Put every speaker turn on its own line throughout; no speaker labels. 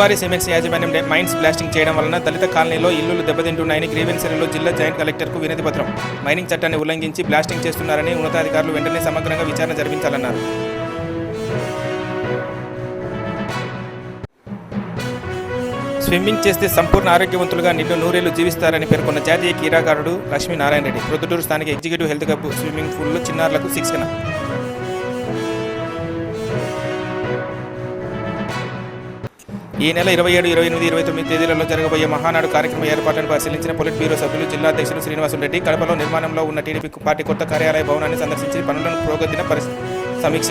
Zuari cements యాజమాన్యం mines blasting చేయడం వలన దళిత కాలనీలో ఇల్లులు దెబ్బతింటున్నాయని గ్రీవెన్సీలలో జిల్లా జాయింట్ కలెక్టర్కు వినతి పత్రం. మైనింగ్ చట్టాన్ని ఉల్లంఘించి బ్లాస్టింగ్ చేస్తున్నారని ఉన్నతాధికారులు వెంటనే సమగ్రంగా విచారణ జరిపించాలన్నారు. స్విమ్మింగ్ చేస్తే సంపూర్ణ ఆరోగ్యవంతులుగా నిన్ను నూరేళ్ళు జీవిస్తారని పేర్కొన్న జాతీయ క్రీడాకారుడు లక్ష్మీనారాయణ రెడ్డి. ప్రొద్దుటూరు స్థానిక ఎగ్జిక్యూటివ్ హెల్త్ క్లబ్ స్విమ్మింగ్ పూల్లో చిన్నారులకు శిక్షణ. ఈ నెల ఇరవై ఏడు ఇరవై ఎనిమిది ఇరవై తొమ్మిది తేదీలలో జరగబోయే మహానాడు కార్యక్రమ ఏర్పాట్లను పరిశీలించిన పొలిట్ బ్యూరో సభ్యులు జిల్లా అధ్యక్షులు శ్రీనివాసులు రెడ్డి. కడపలో నిర్మాణంలో ఉన్న టీడీపీ పార్టీ కొత్త కార్యాలయ భవనాన్ని సందర్శించి పనులను పురోగతిన పరిశీ సమీక్ష.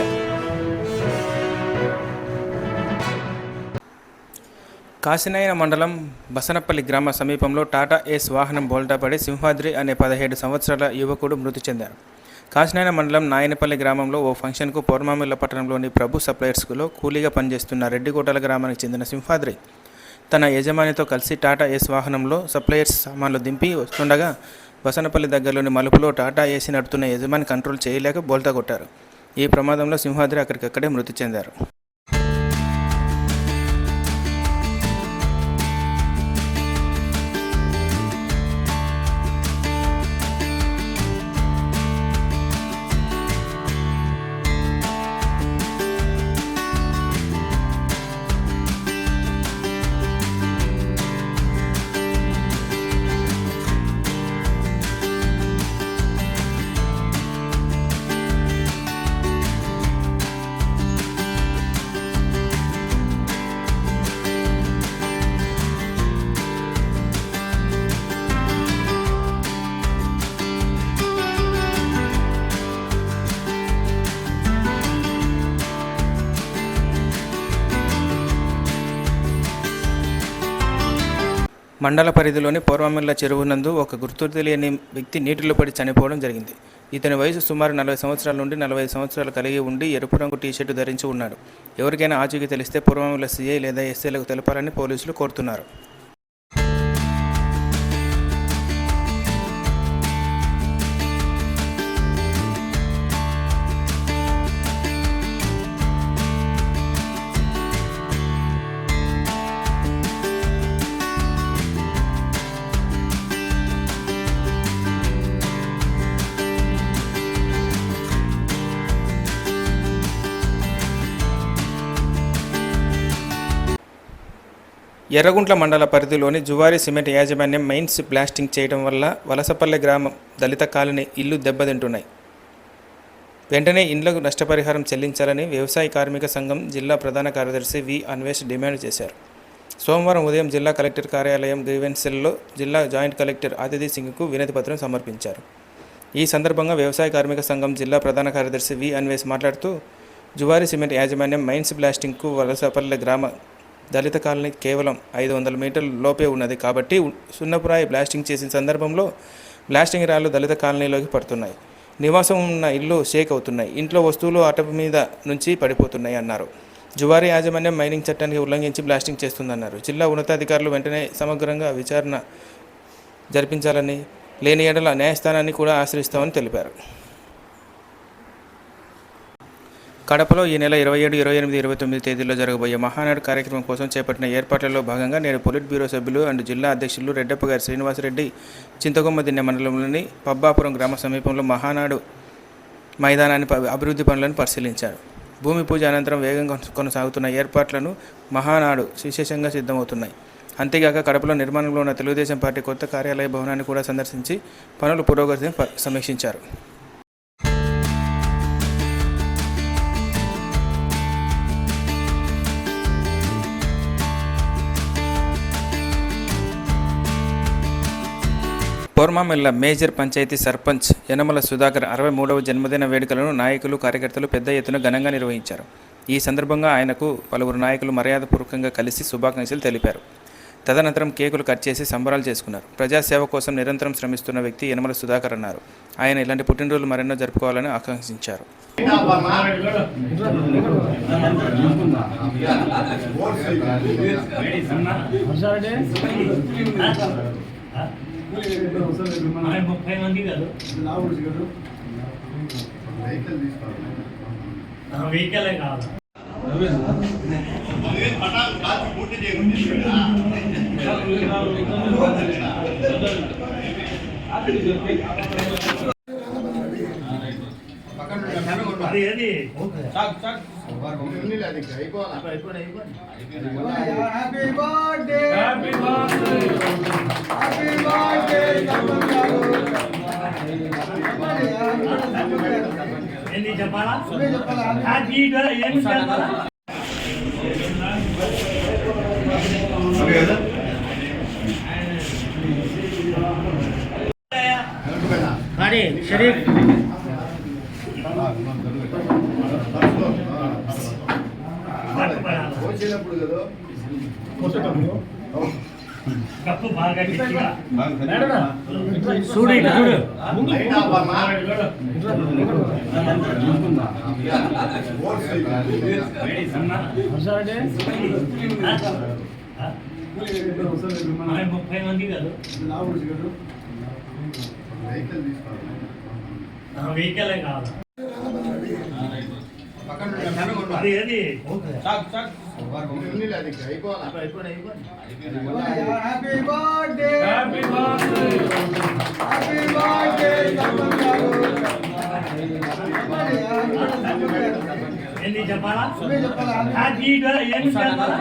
కాశీనాయన మండలం బసనపల్లి గ్రామ సమీపంలో టాటా ఏస్ వాహనం బోల్టాపడి సింహాద్రి అనే పదిహేడు సంవత్సరాల యువకుడు మృతి చెందారు. కాశీనాయన మండలం నాయనపల్లి గ్రామంలో ఓ ఫంక్షన్కు పౌర్మామిల్ల పట్టణంలోని ప్రభు సప్లయర్స్లో కూలీగా పనిచేస్తున్న రెడ్డికోటల గ్రామానికి చెందిన సింహాద్రి. తన యజమానితో కలిసి టాటా ఏస్ వాహనంలో సప్లయర్స్ సామాన్లు దింపి వస్తుండగా వసనపల్లి దగ్గరలోని మలుపులో టాటా ఏసీ నడుతున్న యజమాని కంట్రోల్ చేయలేక బోల్తా కొట్టారు. ఈ ప్రమాదంలో సింహాద్రి అక్కడికక్కడే మృతి చెందారు. మండల పరిధిలోని పూర్వమిల్ల చెరువు నందు ఒక గుర్తు తెలియని వ్యక్తి నీటిలో పడి చనిపోవడం జరిగింది. ఇతని వయసు సుమారు నలభై సంవత్సరాల నుండి నలభై సంవత్సరాలు కలిగి ఉండి ఎరుపు రంగు టీషర్టు ధరించి ఉన్నాడు. ఎవరికైనా ఆచూకీ తెలిస్తే పూర్వమిల్ల సీఐ లేదా ఎస్ఐలకు తెలపాలని పోలీసులు కోరుతున్నారు. ఎర్రగుంట్ల మండల పరిధిలోని జువారి సిమెంట్ యాజమాన్యం మైన్స్ బ్లాస్టింగ్ చేయడం వల్ల వలసపల్లె గ్రామం దళిత కాలనీ ఇల్లు దెబ్బతింటున్నాయి. వెంటనే ఇండ్లకు నష్టపరిహారం చెల్లించాలని వ్యవసాయ కార్మిక సంఘం జిల్లా ప్రధాన కార్యదర్శి వి అన్వేష్ డిమాండ్ చేశారు. సోమవారం ఉదయం జిల్లా కలెక్టర్ కార్యాలయం గ్రీవెన్సెల్లో జిల్లా జాయింట్ కలెక్టర్ ఆదితి సింగ్కు వినతి పత్రం సమర్పించారు. ఈ సందర్భంగా వ్యవసాయ కార్మిక సంఘం జిల్లా ప్రధాన కార్యదర్శి వి అన్వేష్ మాట్లాడుతూ జువారి సిమెంట్ యాజమాన్యం మైన్స్ బ్లాస్టింగ్కు వలసపల్లె గ్రామ దళిత కాలనీ కేవలం ఐదు వందల మీటర్ల లోపే ఉన్నది కాబట్టి సున్నపురాయి బ్లాస్టింగ్ చేసిన సందర్భంలో బ్లాస్టింగ్ రాళ్ళు దళిత కాలనీలోకి పడుతున్నాయి. నివాసం ఉన్న ఇల్లు షేక్ అవుతున్నాయి. ఇంట్లో వస్తువులు అటపు మీద నుంచి పడిపోతున్నాయి అన్నారు. జువారి యాజమాన్యం మైనింగ్ చట్టానికి ఉల్లంఘించి బ్లాస్టింగ్ చేస్తుందన్నారు. జిల్లా ఉన్నతాధికారులు వెంటనే సమగ్రంగా విచారణ జరిపించాలని లేని ఏడల న్యాయస్థానాన్ని కూడా ఆశ్రయిస్తామని తెలిపారు. కడపలో ఈ నెల ఇరవై ఏడు ఇరవై ఎనిమిది ఇరవై తొమ్మిది తేదీల్లో జరగబోయే మహానాడు కార్యక్రమం కోసం చేపట్టిన ఏర్పాట్లలో భాగంగా నేడు పొలిట్ బ్యూరో సభ్యులు అండ్ జిల్లా అధ్యక్షులు రెడ్డప్ప గారి శ్రీనివాసరెడ్డి చింతకొమ్మదిన్నె మండలంలోని పబ్బాపురం గ్రామ సమీపంలో మహానాడు మైదానాన్ని అభివృద్ధి పనులను పరిశీలించారు. భూమి పూజ అనంతరం వేగంగా కొనసాగుతున్న ఏర్పాట్లను మహానాడు విశేషంగా సిద్ధమవుతున్నాయి. అంతేగాక కడపలో నిర్మాణంలో ఉన్న తెలుగుదేశం పార్టీ కొత్త కార్యాలయ భవనాన్ని కూడా సందర్శించి పనుల పురోగతిని ప- సమీక్షించారు. పోర్మామిల్ల మేజర్ పంచాయతీ సర్పంచ్ యనమల సుధాకర్ అరవై మూడవ జన్మదిన వేడుకలను నాయకులు కార్యకర్తలు పెద్ద ఎత్తున ఘనంగా నిర్వహించారు. ఈ సందర్భంగా ఆయనకు పలువురు నాయకులు మర్యాదపూర్వకంగా కలిసి శుభాకాంక్షలు తెలిపారు. తదనంతరం కేకులు కట్ చేసి సంబరాలు చేసుకున్నారు. ప్రజాసేవ కోసం నిరంతరం శ్రమిస్తున్న వ్యక్తి యనమల సుధాకర్ అన్నారు. ఆయన ఇలాంటి పుట్టినరోజులు మరెన్నో జరుపుకోవాలని ఆకాంక్షించారు.
ముప్పై మంది కాదు. వెహికలే కావాలి అది ఏది?
హ్యాపీ బర్త్డే
హ్యాపీ ఏంది చెప్పాలా?
చెప్పాలా?
హ్యాపీ బర్త్డే ఏం చెప్పాలా? మరి షరీఫ్. కప్పు బాగా గట్టిగా. చూడు చూడు ముప్పై మంది కాదు వెహికల్ కావాలి అది ఏది
happy birthday
happy birthday
happy birthday
ఏంది చెప్పాలా?
చెప్పాలా?
హ్యాపీ బర్త్డే ఏం చెప్పాలా?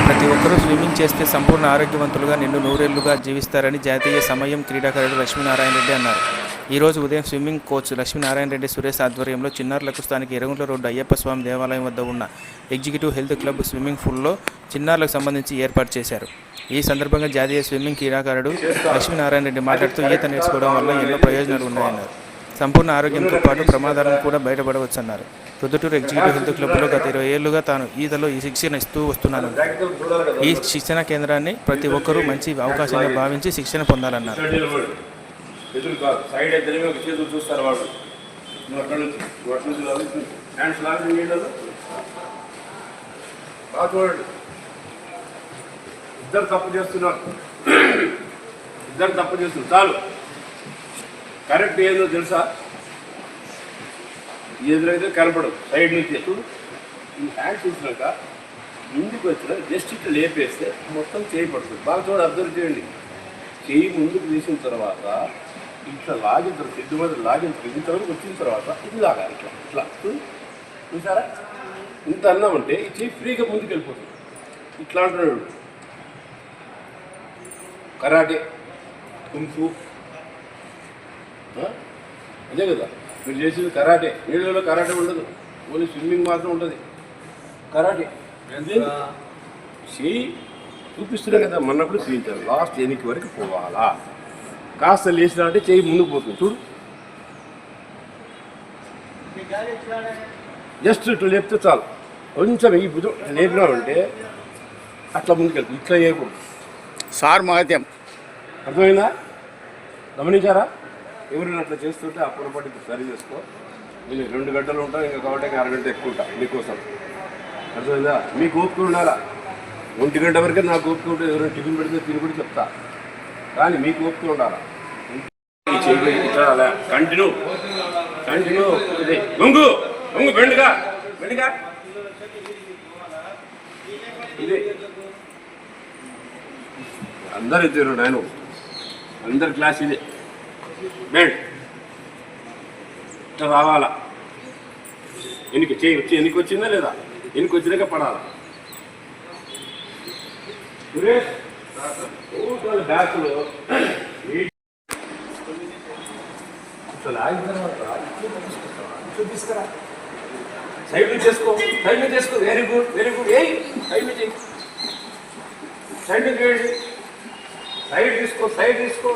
ప్రతి ఒక్కరూ స్విమ్మింగ్ చేస్తే సంపూర్ణ ఆరోగ్యవంతులుగా నిండు నూరేళ్ళుగా జీవిస్తారని జాతీయ సమయం క్రీడాకారుడు లక్ష్మీనారాయణ రెడ్డి అన్నారు. ఈ రోజు ఉదయం స్విమ్మింగ్ కోచ్ లక్ష్మీనారాయణ రెడ్డి సురేష్ ఆధ్వర్యంలో చిన్నారులకు స్థానిక ఎరుగుంట్ల రోడ్డు అయ్యప్ప స్వామి దేవాలయం వద్ద ఉన్న ఎగ్జిక్యూటివ్ హెల్త్ క్లబ్ స్విమ్మింగ్ పూల్లో చిన్నారులకు సంబంధించి ఏర్పాటు చేశారు. ఈ సందర్భంగా జాతీయ స్విమ్మింగ్ క్రీడాకారుడు లక్ష్మీనారాయణ రెడ్డి మాట్లాడుతూ ఈత నేర్చుకోవడం వల్ల ఎన్నో ప్రయోజనాలు ఉన్నాయన్నారు. సంపూర్ణ ఆరోగ్యంతో పాటు ప్రమాదాలను కూడా బయటపడవచ్చన్నారు. ప్రొద్దుటూరు ఎగ్జిక్యూటివ్ హెల్త్ క్లబ్లో గత ఇరవై ఏళ్ళుగా తాను ఈతలో ఈ శిక్షణ ఇస్తూ వస్తున్నాను. ఈ శిక్షణ కేంద్రాన్ని ప్రతి ఒక్కరూ మంచి అవకాశంగా భావించి శిక్షణ పొందాలన్నారు.
ఎదురు కాదు. సైడ్ అయితే ఒక చేతులు చూస్తారు వాళ్ళు. నువ్వు నుంచి నువ్వు నుంచి లాగు. హ్యాండ్స్ లాగా నీళ్ళు బాగా చూడండి. ఇద్దరు తప్పు చేస్తున్నారు. ఇద్దరు తప్పు చేస్తున్నారు. చాలు. కరెక్ట్ ఏదో తెలుసా? ఎదురైతే కనపడదు సైడ్ నుంచి. ఎప్పుడు ఈ హ్యాండ్స్ చూసినాక ముందుకు వచ్చిన జస్ట్ ఇట్లా లేపేస్తే మొత్తం చేయి పడుతుంది. బాగా చూడ అబ్జర్వ్ చేయండి. చేయి ముందుకు తీసిన తర్వాత ఇట్లా లాగిన తర్వాత సిద్ధు మీద లాగిన తర్వాత ఇంతవరకు వచ్చిన తర్వాత ఇది లాగాలి ఇట్లా ఇట్లా. చూసారా? ఇంత అన్నామంటే చేయి ఫ్రీగా ముందుకు వెళ్ళిపోతుంది ఇట్లా అంటున్నాడు కరాటే కుంఫు. ఆ? అదే కదా మీరు చేసేది కరాటే. నీళ్ళలో కరాటే ఉండదు. ఓన్లీ స్విమ్మింగ్ మాత్రం ఉంటుంది కరాటే. చేయి చూపిస్తున్నా కదా మొన్నప్పుడు చూపించారు లాస్ట్ ఎనికి వరకు పోవాలా? కాస్త లేచినా అంటే చేయి ముందుకు పోతుంది. చూడు. జస్ట్ ఇట్లా లేపితే చాలు. కొంచెం ఈ భుజం లేపినామంటే అట్లా ముందుకెళ్తుంది ఇట్లా చేయకూడదు.
సార్ మహత్యం.
అర్థమైందా? గమనించారా? ఎవరైనా అట్లా చేస్తుంటే ఆ పొరపాటు ఇప్పుడు సరి చేసుకో. మీరు రెండు గంటలు ఉంటాం ఇంకా కాబట్టి అరగంట ఎక్కువ ఉంటా మీకోసం. అర్థమైందా? మీకు ఓపిక ఉండాలా? ఒంటి గంట వరకే నాకు ఓపిక ఉంటే ఎవరైనా టిఫిన్ పెడితే తిని కూడా చెప్తా. కానీ మీకు ఓపిక ఉండాలి? కంటిన్యూ కంటిన్యూ ఇది గొంగు గొంగు బెండుగా బెండుగా. ఇది. అందరు ఇద్దరు నేను అందరి క్లాస్ ఇదే. బెండ్. ఇట్లా రావాలా? ఎనికి చేయి వచ్చి ఎనికి వచ్చిందా లేదా? ఎనికి వచ్చినాక పడాలా? సురేష్ టోటల్ బ్యాచ్లో ఇట్లా తర్వాత ఇట్లా సైడ్ చేసుకో. సైడ్ చేసుకో. వెరీ గుడ్ వెరీ గుడ్ ఏ సైడ్ నుంచి సైడ్ నుంచి సైడ్ తీసుకో. సైడ్ తీసుకో.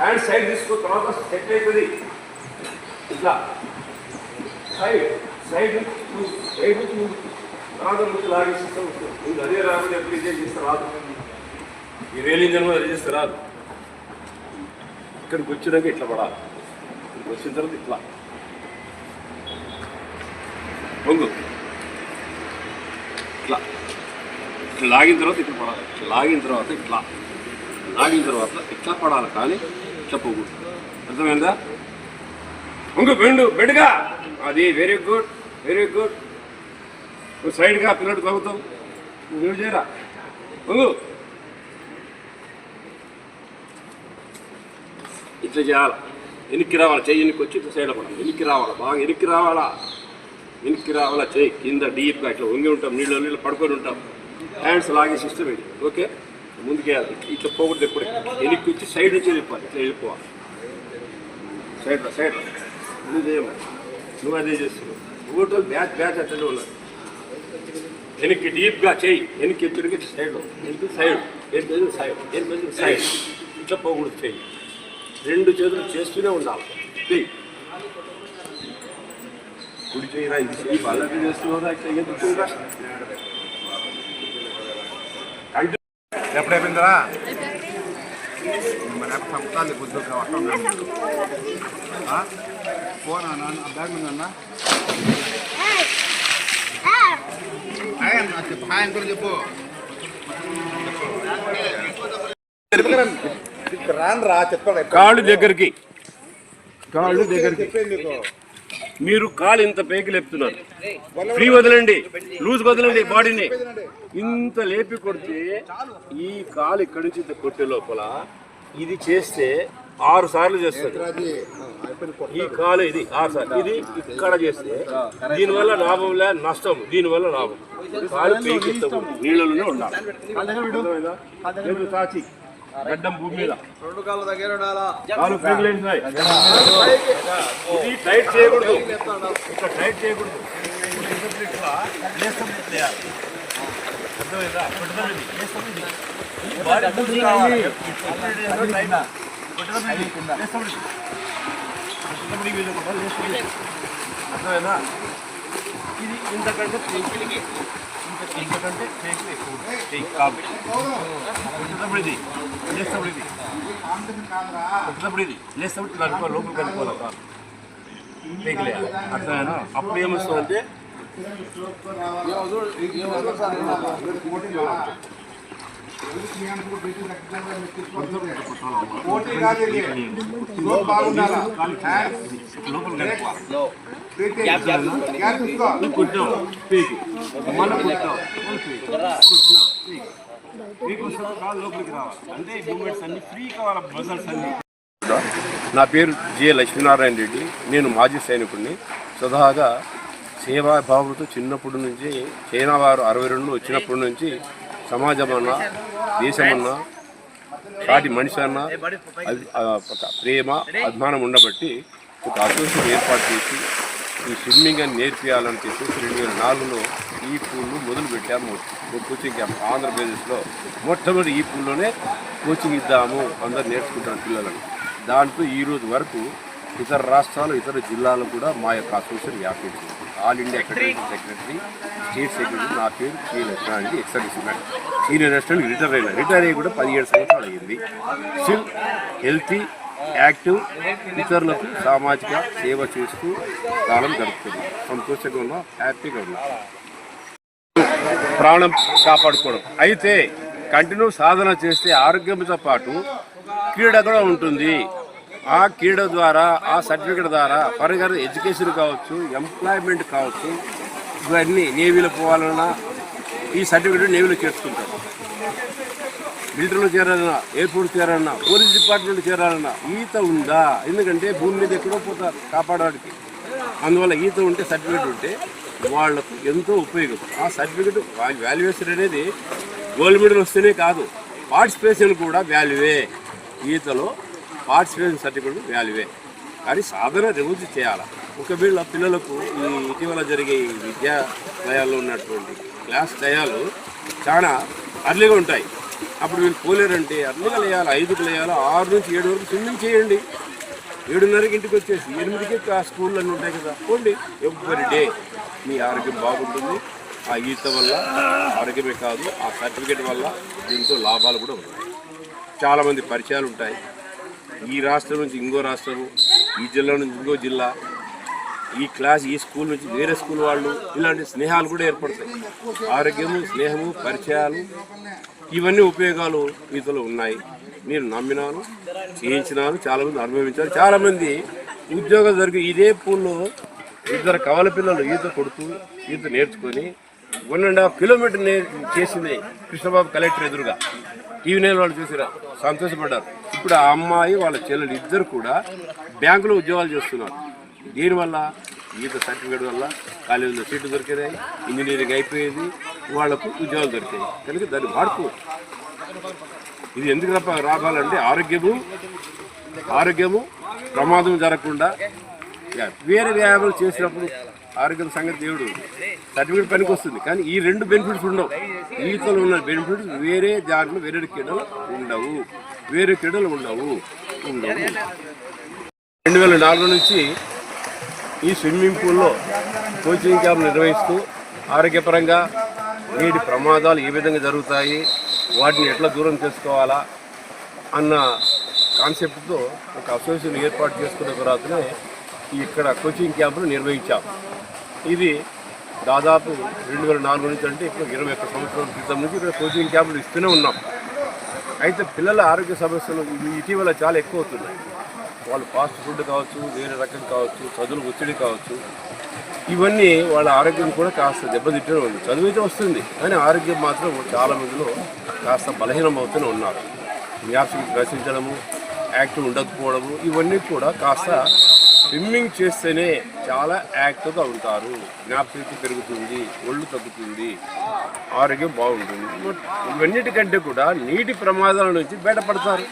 హ్యాండ్ సైడ్ తీసుకో. తర్వాత సెట్ అవుతుంది ఇట్లా. సైడ్ సైడ్ సైడ్ నుంచి ముందు తర్వాత ముందు లాగేసిస్తాం అదే రాకుండా ఎప్పుడు ఇదే చేస్తే. రాదు. ఈ రేలింగ్ జన్మ అదే చేస్తే రాదు. ఇక్కడికి వచ్చినాక ఇట్లా పడాలి. ఇక్కడికి వచ్చిన తర్వాత ఇట్లా. పొంగు. ఇట్లా. ఇట్లా లాగిన తర్వాత ఇట్లా పడాలి. ఇట్లా లాగిన తర్వాత ఇట్లా. లాగిన తర్వాత ఇట్లా పడాలి కానీ ఇట్లా పొంగు. అర్థమైందా? పొంగు బెండు బెండుగా అది వెరీ గుడ్ వెరీ గుడ్ నువ్వు సైడ్గా పిల్లడు తగ్గుతావు నువ్వు చేయరా పొంగు. ఇట్లా చేయాలి? వెనక్కి రావాలి? చెయ్యి వెనక్కి వచ్చి ఇట్లా సైడ్ పడాలి. వెనక్కి రావాలా? బాగా వెనక్కి రావాలా? వెనక్కి రావాలా? చెయ్యి కింద డీప్గా ఇట్లా వంగి ఉంటాం. నీళ్ళు నీళ్ళు పడుకొని ఉంటాం. హ్యాండ్స్ లాగే సిస్టమ్ ఇది. ఓకే ముందుకేయాలి ఇట్లా పోకూడదు ఎప్పుడే. వెనక్కి వచ్చి సైడ్ నుంచి వెళ్ళిపోవాలి. ఇట్లా వెళ్ళిపోవాలి. సైడ్ సైడ్ నువ్వు చేయమని నువ్వు అదే చేస్తున్నావు. ఊటో బ్యాచ్ బ్యాచ్ అట్లనే ఉన్నారు వెనక్కి డీప్గా చేయి వెనక్కి ఎత్తుడికి సైడ్ వెనక్కి సైడ్ వెనక్కి సైడ్ వెనక్కి సైడ్ ఇట్లా పోకూడదు చెయ్యి. రెండు చేతులు చేస్తూనే ఉండాలి కుడి చేయరా ఇది చేయి వాళ్ళకి చేస్తున్నారా ఇట్లా ఎందుకురా
ఎప్పుడైపోయిందిరా మరి ఎప్పుడు చంపుతాను పొద్దు ఫోన్ అన్న ఆ బ్యాగ్ మీద చెప్పు ఆయన కూడా చెప్పు
కాళ్ళు దగ్గరికి. కాళ్ళు దగ్గరికి. మీరు కాలు ఇంత పైకి లేపుతున్నారు. ఫ్రీ వదలండి. లూజ్ వదలండి బాడీని. ఇంత లేపి కొడితే ఈ కాలు ఇక్కడి నుంచి ఇంత కొట్టే లోపల ఇది చేస్తే ఆరు సార్లు చేస్తుంది
కొట్టు.
ఈ కాలు ఇది ఆరు సార్లు. ఇది ఇక్కడ చేస్తే దీనివల్ల లాభం లే నష్టం. దీనివల్ల లాభం. కాలు పైకి ఎత్తకూడదు. నీళ్ళలోనే ఉండాలి. గడ్డం భూమి మీద.
రెండు కాళ్ళ దగ్గర ఉండాలా?
కాలు. ఇది టైట్ చేయకూడదు. ఇక్కడ టైట్ చేయకూడదు. ఇట్లా. అర్థమైందా? Body tight. ఇది. అర్థమైందా? ఇది ఇంతకంటే ఇంకోటంటే టేక్ ఇంతకంటే పైకి కొట్టేటప్పుడు ఇది లేస్తప్పుడు ఇది కొట్టినప్పుడు ఇది లేస్తప్పుడు ఇలా లోపలికి కాదు పైకి లేయాలి అర్థమైనా అప్పుడు ఏమొస్తుందంటే
పోటీ కాదు
నా పేరు జె లక్ష్మీనారాయణ రెడ్డి నేను మాజీ సైనికుడిని స్వతహాగా సేవాభావంతో చిన్నప్పటి నుంచి చైనా వారు అరవై రెండు వచ్చినప్పటి నుంచి సమాజం అన్నా దేశమన్నా సాటి మనిషి అన్నా అది ఒక ప్రేమ అభిమానం ఉండబట్టి ఒక అసోసియేషన్ ఏర్పాటు చేసి ఈ స్విమ్మింగ్ అని నేర్పియాలని చెప్పేసి రెండు వేల నాలుగులో ఈ పూల్ను మొదలుపెట్టాము. కోచింగ్ క్యాంప్ ఆంధ్రప్రదేశ్లో మొట్టమొదటి ఈ పూల్లోనే కోచింగ్ ఇద్దాము. అందరు నేర్చుకుంటారు పిల్లలను. దాంతో ఈ రోజు వరకు ఇతర రాష్ట్రాలు ఇతర జిల్లాలు కూడా మా యొక్క అసోసియేషన్ వ్యాపించింది. All India federation secretary state secretary నా పేరు K Lakshmanareddy ex service man senior national retire అయినా రిటైర్ అయ్యి కూడా పదిహేడు సంవత్సరాలు అయ్యింది. స్టిల్ హెల్తీ యాక్టివ్ ఇతరులకు సామాజిక సేవ చేస్తూ కాలం గడుపుతుంది. సంతోషంగా ఉన్నాం హ్యాపీగా ఉన్నాం. ప్రాణం కాపాడుకోవడం. అయితే కంటిన్యూ సాధన చేస్తే ఆరోగ్యంతో పాటు క్రీడ కూడా ఉంటుంది. ఆ క్రీడ ద్వారా ఆ సర్టిఫికేట్ ద్వారా ఫర్దర్ ఎడ్యుకేషన్ కావచ్చు ఎంప్లాయ్మెంట్ కావచ్చు ఇవన్నీ నేవీలో పోవాలన్నా ఈ సర్టిఫికేట్ నేవీలో చేర్చుకుంటారు. మిలిటరీలో చేరాలన్నా ఎయిర్పోర్ట్ చేరాలన్నా పోలీస్ డిపార్ట్మెంట్ చేరాలన్నా ఈత ఉందా? ఎందుకంటే భూమి మీద ఎక్కడో పోతారు కాపాడడానికి. అందువల్ల ఈత ఉంటే సర్టిఫికెట్ ఉంటే వాళ్ళకు ఎంతో ఉపయోగం. ఆ సర్టిఫికేట్ వాల్యుయేషన్ అనేది గోల్డ్ మెడల్ వస్తేనే కాదు పార్టిసిపేషన్ కూడా వాల్యువే. ఈతలో పార్టిసిపేషన్ సర్టిఫికేట్ వాల్యువే కానీ సాధన రోజు చేయాలి? ఒకవేళ పిల్లలకు ఈ ఇటీవల జరిగే ఈ విద్యాలయాల్లో ఉన్నటువంటి క్లాస్ లయాలు చాలా అర్లీగా ఉంటాయి. అప్పుడు వీళ్ళు పోలేరంటే అర్లీగా లేయాలి ఐదుకు లేయాలి ఆరు నుంచి ఏడు వరకు స్విమ్మింగ్ చేయండి. ఏడున్నరకి ఇంటికి వచ్చేసి ఎనిమిదికి ఆ స్కూళ్ళు అన్నీ ఉంటాయి కదా పోండి. ఎవ్రీ డే మీ ఆరోగ్యం బాగుంటుంది. ఆ ఈత వల్ల ఆరోగ్యమే కాదు ఆ సర్టిఫికేట్ వల్ల దీంతో లాభాలు కూడా ఉన్నాయి. చాలామంది పరిచయాలు ఉంటాయి. ఈ రాష్ట్రం నుంచి ఇంకో రాష్ట్రము ఈ జిల్లా నుంచి ఇంకో జిల్లా ఈ క్లాస్ ఈ స్కూల్ నుంచి వేరే స్కూల్ వాళ్ళు ఇలాంటి స్నేహాలు కూడా ఏర్పడతాయి. ఆరోగ్యము స్నేహము పరిచయాలు ఇవన్నీ ఉపయోగాలు ఈతలో ఉన్నాయి. నేను నమ్మినాను చేయించినాను చాలామంది అనుభవించారు. చాలామంది ఉద్యోగం జరిగి ఇదే పూల్లో ఇద్దరు కవల పిల్లలు ఈత కొడుతూ ఈత నేర్చుకొని వన్ అండ్ హాఫ్ కిలోమీటర్ చేసింది కృష్ణబాబు కలెక్టర్ ఎదురుగా. టీవీ నేను వాళ్ళు చూసిరా సంతోషపడ్డారు. ఇప్పుడు ఆ అమ్మాయి వాళ్ళ చెల్లెలు ఇద్దరు కూడా బ్యాంకులో ఉద్యోగాలు చేస్తున్నారు. దీనివల్ల ఈత సర్టిఫికేట్ వల్ల కాలేజీలో సీట్లు దొరికేదాయి ఇంజనీరింగ్ అయిపోయేది వాళ్ళకు ఉద్యోగాలు దొరికాయి. కనుక దాన్ని వాడుకో. ఇది ఎందుకు తప్ప రావాలంటే ఆరోగ్యము ఆరోగ్యము ప్రమాదం జరగకుండా వేరే వ్యాయామాలు చేసినప్పుడు ఆరోగ్యం సంగతి దేవుడు. సర్టిఫికేట్ పనికి వస్తుంది కానీ ఈ రెండు బెనిఫిట్స్ ఉండవు. ఈతలో ఉన్న బెనిఫిట్స్ వేరే దాంట్లో వేరే క్రీడలు ఉండవు. వేరే క్రీడలు ఉండవు. రెండు వేల నాలుగు నుంచి ఈ స్విమ్మింగ్ పూల్లో కోచింగ్ క్యాంప్ నిర్వహిస్తూ ఆరోగ్యపరంగా నీటి ప్రమాదాలు ఏ విధంగా జరుగుతాయి వాటిని ఎట్లా దూరం చేసుకోవాలా అన్న కాన్సెప్ట్తో ఒక అసోసియేషన్ ఏర్పాటు చేసుకున్న తర్వాతనే ఇక్కడ కోచింగ్ క్యాంపులు నిర్వహించాం. ఇది దాదాపు రెండు వేల నాలుగు నుంచి అంటే ఇప్పుడు ఇరవై ఒక్క సంవత్సరాల క్రితం నుంచి ఇక్కడ కోచింగ్ క్యాంపులు ఇస్తూనే ఉన్నాం. అయితే పిల్లల ఆరోగ్య సమస్యలు ఇటీవల చాలా ఎక్కువ అవుతున్నాయి వాళ్ళు ఫాస్ట్ ఫుడ్ కావచ్చు వేరే రకం కావచ్చు చదువులు ఒత్తిడి కావచ్చు. ఇవన్నీ వాళ్ళ ఆరోగ్యం కూడా కాస్త దెబ్బతిట్టడం ఉంది. చదువు అయితే వస్తుంది కానీ ఆరోగ్యం మాత్రం చాలా మందిలో కాస్త బలహీనం అవుతూనే ఉన్నారు జ్ఞాపకం రచించడము యాక్టివ్ ఉండకపోవడము ఇవన్నీ కూడా కాస్త స్విమ్మింగ్ చేస్తేనే చాలా యాక్టివ్గా ఉంటారు. జ్ఞాపశక్తి పెరుగుతుంది ఒళ్ళు తగ్గుతుంది ఆరోగ్యం బాగుంటుంది. ఇవన్నిటికంటే కూడా నీటి ప్రమాదాల నుంచి బయటపడతారు.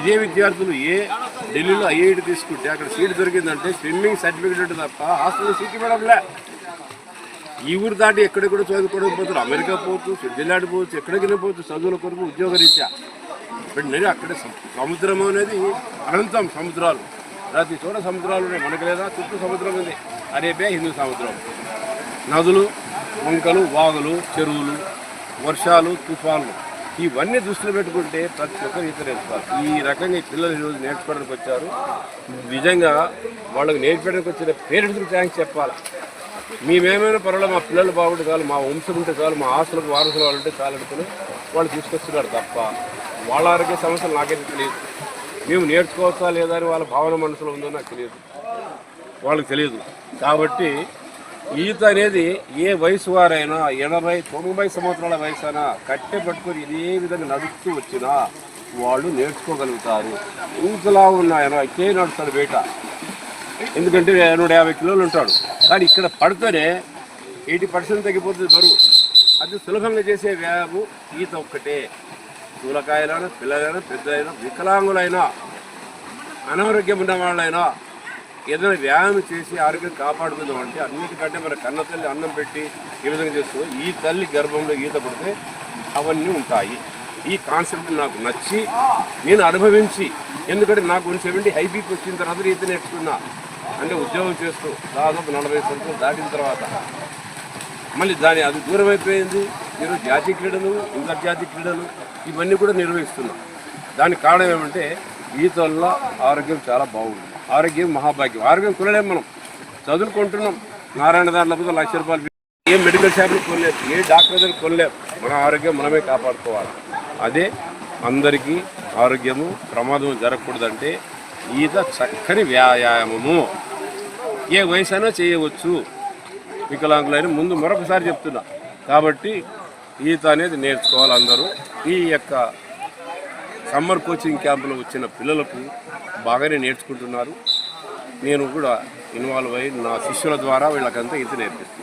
ఇదే విద్యార్థులు ఏ ఢిల్లీలో ఐఐటి తీసుకుంటే అక్కడ సీట్ దొరికిందంటే స్విమ్మింగ్ సర్టిఫికేట్ తప్ప హాస్టల్లో సీట్ ఇవ్వడంలే. ఈ ఊరు దాటి ఎక్కడెక్కడ చదువుకోవడం పోతారు. అమెరికా పోవచ్చు స్విట్జర్లాండ్ పోవచ్చు ఎక్కడికైనా పోవచ్చు చదువుల కొరకు ఉద్యోగరీత్యా. ఇప్పుడు అక్కడ సముద్రం అనేది అనంతం సముద్రాలు. ప్రతి చోట సముద్రాలు ఉన్నాయి. మనకు లేదా చుట్టూ సముద్రం ఉంది. అరేబియా హిందూ సముద్రం. నదులు వంకలు వాగులు చెరువులు వర్షాలు తుఫాన్లు ఇవన్నీ దృష్టిలో పెట్టుకుంటే ప్రతి ఒక్కరు ఈత నేర్చుకోవాలి. ఈ రకంగా ఈ పిల్లలు ఈరోజు నేర్చుకోవడానికి వచ్చారు. నిజంగా వాళ్ళకి నేర్పడానికి వచ్చిన పేరెంట్స్కి థ్యాంక్స్ చెప్పాలి. మేమేమైనా పర్వాలేదు మా పిల్లలు బాగుంటే చాలు మా వంశం ఉంటే చాలు మా ఆస్తులకు వారసులు వాళ్ళు ఉంటే చాలు అనుకుని వాళ్ళు తీసుకొస్తున్నారు తప్ప వాళ్ళ ఆరోగ్య సమస్యలు నాకైతే తెలియదు. మేము నేర్చుకోవచ్చా లేదా అని వాళ్ళ భావన మనసులో ఉందో నాకు తెలియదు. వాళ్ళకి తెలియదు. కాబట్టి ఈత అనేది ఏ వయసు వారైనా ఎనభై తొంభై సంవత్సరాల వయసు అయినా కట్టె పట్టుకొని ఇదే విధంగా నడుస్తూ వచ్చినా వాళ్ళు నేర్చుకోగలుగుతారు. ఇంతలా ఉన్న ఎనభై నడుస్తారు నడుస్తాడు బయట. ఎందుకంటే నూట యాభై కిలోలు ఉంటాడు. కానీ ఇక్కడ పడితేనే ఎయిటీ పర్సెంట్ తగ్గిపోతుంది బరువు. అది సులభంగా చేసే వ్యాయామం ఈత ఒక్కటే. స్థూలకాయలైనా పిల్లలైనా పెద్దలైనా వికలాంగులైనా అనారోగ్యం ఉన్న వాళ్ళైనా ఏదైనా వ్యాయామం చేసి ఆరోగ్యం కాపాడుకుందాం అంటే అన్నిటికంటే మన కన్న తల్లి అన్నం పెట్టి ఏ విధంగా చేస్తూ ఈ తల్లి గర్భంలో ఈత పడితే అవన్నీ ఉంటాయి. ఈ కాన్సెప్ట్ నాకు నచ్చి నేను అనుభవించి ఎందుకంటే నాకు వన్ సెవెంటీ హై బీపీ వచ్చిన తర్వాత ఈత నేర్చుకున్నా. అంటే ఉద్యోగం చేస్తూ దాదాపు నలభై సంవత్సరాలు దాటిన తర్వాత మళ్ళీ దాని అది దూరం అయిపోయింది మీరు జాతీయ క్రీడలు అంతర్జాతీయ క్రీడలు ఇవన్నీ కూడా నిర్వహిస్తున్నాం. దానికి కారణం ఏమంటే ఈత వల్ల ఆరోగ్యం చాలా బాగుంది. ఆరోగ్యం మహాభాగ్యం. ఆరోగ్యం కొనలేం మనం. చదువుకుంటున్నాం. నారాయణ దాంట్లో లక్ష రూపాయలు ఏ మెడికల్ షాప్లు కొనలేదు ఏ డాక్టర్ దగ్గర కొనలేదు మన ఆరోగ్యం మనమే కాపాడుకోవాలి. అదే అందరికీ ఆరోగ్యము ప్రమాదం జరగకూడదంటే ఈత చక్కని వ్యాయామము. ఏ వయసు అయినా చేయవచ్చు. వికలాంగులైన ముందు మరొకసారి చెప్తున్నా. కాబట్టి ఈత అనేది నేర్చుకోవాలి అందరూ. ఈ యొక్క సమ్మర్ కోచింగ్ క్యాంపులో వచ్చిన పిల్లలకు బాగానే నేర్చుకుంటున్నారు. నేను కూడా ఇన్వాల్వ్ అయ్యి నా శిష్యుల ద్వారా వీళ్ళకంతా ఈత నేర్పిస్తున్నాను.